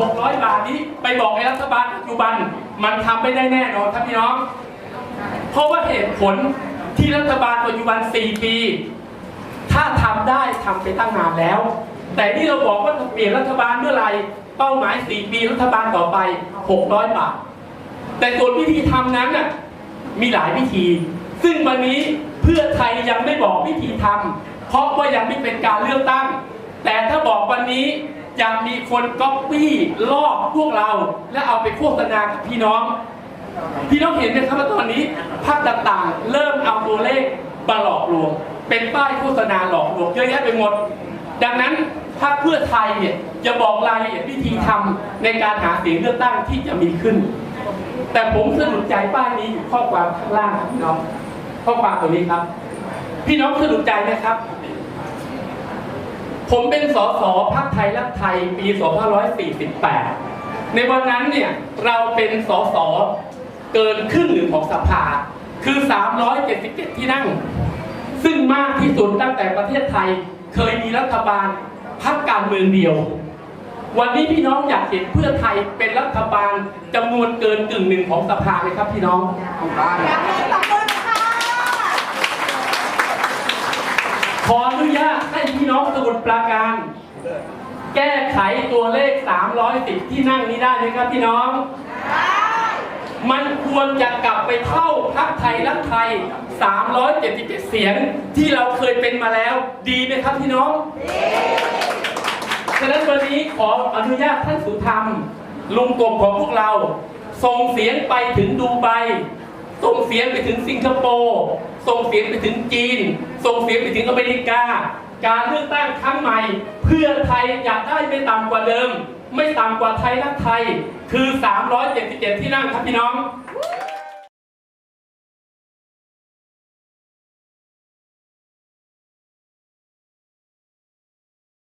600 บาทนี้ไอ้รัฐบาลปัจจุบัน มันทำไม่ได้แน่นอนครับพี่น้อง เพราะว่าเหตุผลที่รัฐบาลปัจจุบัน 4 ปี ถ้าทำได้ทำไปตั้งนานแล้ว แต่นี่เราบอกว่าเปลี่ยนรัฐบาลเมื่อไหร่เป้าหมาย 4 ปีรัฐบาลต่อไป 600 บาท แต่ส่วนวิธีทำนั้นน่ะมีหลายวิธี ซึ่งวันนี้เพื่อไทยยังไม่บอกวิธีทำเพราะว่ายังไม่เป็นการเลือกตั้ง แต่ถ้าบอกวันนี้ จะมีคนก๊อปปี้ลอกพวกเรา และเอาไปโฆษณากับพี่น้อง พี่น้องเห็นไหมครับว่าตอนนี้ภาคต่างๆ เริ่มเอาตัวเลขมาหลอกลวง เป็นป้ายโฆษณาหลอกลวงเยอะแยะไปหมด ดังนั้นพรรคเพื่อไทยเนี่ยจะบอกรายละเอียดวิธีทำในการหาเสียงเลือกตั้งที่จะมีขึ้น แต่ผมสะดุดใจป้ายนี้อยู่ข้อความข้างล่างครับพี่น้องข้อความตัวนี้ครับ พี่น้องสะดุดใจไหมครับ ผมเป็นสสพักไทยรักไทยปี2548 ในวันนั้นเนี่ยเราเป็นสสเกินครึ่งหนึ่งของสภา คือ 377 ที่นั่ง ซึ่งมากที่สุดตั้งแต่ประเทศไทยเคยมีรัฐบาลพักการเมืองเดียว วันนี้พี่น้องอยากเห็นเพื่อไทยเป็นรัฐบาลจำนวนเกินกึ่งหนึ่งของสภาไหมครับพี่น้อง อยากให้ตบมือค่ะ ขออนุญาต ให้พี่น้องสมุทรปราการ แก้ไขตัวเลข 310 ที่นั่งนี้ได้ไหมครับพี่น้อง มันควรจะกลับไปเท่าพักไทยรักไทย 377 เสียงที่เราเคยเป็นมาแล้ว ดีไหมครับพี่น้องฉะนั้นวันนี้ขออนุญาตท่านสุธรรม ลุงกบของพวกเรา ส่งเสียงไปถึงดูไบส่งเสียงไปถึงสิงคโปร์ ส่งเสียงไปถึงจีน ส่งเสียงไปถึงอเมริกา การเลือกตั้งครั้งใหม่ เพื่อไทยอยากได้ไม่ต่ำกว่าเดิม ไม่ต่ำกว่าไทยรักไทย คือ 377 ที่นั่งครับพี่น้อง